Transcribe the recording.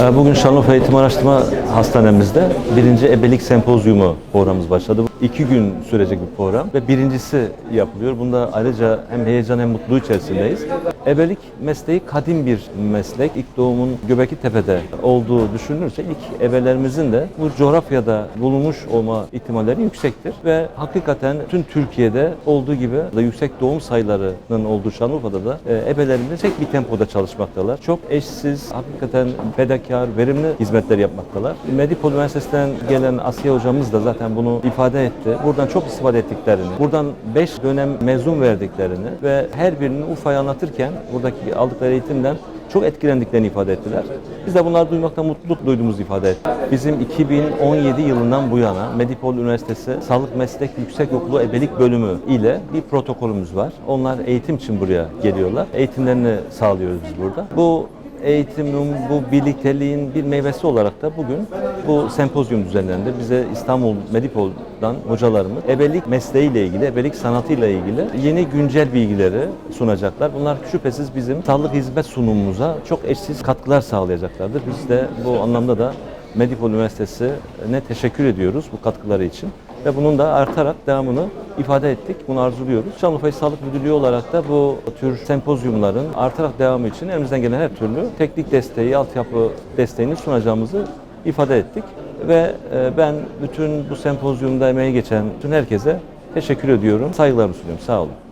Ee, Bugün Şanlıurfa Eğitim Araştırma Hastanemizde birinci ebelik sempozyumu programımız başladı. İki gün sürecek bir program ve birincisi yapılıyor. Bunda ayrıca hem heyecan hem mutluluğu içerisindeyiz. Ebelik mesleği kadim bir meslek. İlk doğumun Göbekli Tepe'de olduğu düşünülürse ilk ebelerimizin de bu coğrafyada bulunmuş olma ihtimalleri yüksektir. Ve hakikaten tüm Türkiye'de olduğu gibi da yüksek doğum sayılarının olduğu Şanlıurfa'da da e, ebelerimiz tek bir tempoda çalışmaktalar. Çok eşsiz, hakikaten fedakar, verimli hizmetler yapmaktalar. Medipol Üniversitesi'nden gelen Asiye hocamız da zaten bunu ifade etti. Buradan çok istifade ettiklerini, buradan 5 dönem mezun verdiklerini ve her birini Urfa'yı anlatırken buradaki aldıkları eğitimden çok etkilendiklerini ifade ettiler. Biz de bunları duymaktan mutluluk duyduğumuzu ifade ettik. Bizim 2017 yılından bu yana Medipol Üniversitesi Sağlık Meslek Yüksekokulu Ebelik Bölümü ile bir protokolümüz var. Onlar eğitim için buraya geliyorlar. Eğitimlerini sağlıyoruz biz burada. Bu eğitimin, bu birlikteliğin bir meyvesi olarak da bugün bu sempozyum düzenlendi. Bize İstanbul Medipol'dan hocalarımız ebelik mesleğiyle ilgili, ebelik sanatıyla ilgili yeni güncel bilgileri sunacaklar. Bunlar şüphesiz bizim sağlık hizmet sunumumuza çok eşsiz katkılar sağlayacaklardır. Biz de bu anlamda da Medipol Üniversitesi'ne teşekkür ediyoruz bu katkıları için. Ve bunun da artarak devamını ifade ettik. Bunu arzuluyoruz. Şanlıurfa Sağlık Müdürlüğü olarak da bu tür sempozyumların artarak devamı için elimizden gelen her türlü teknik desteği, altyapı desteğini sunacağımızı ifade ettik. Ve e, ben bütün bu sempozyumda emeği geçen bütün herkese teşekkür ediyorum. Saygılarımı sunuyorum. Sağ olun.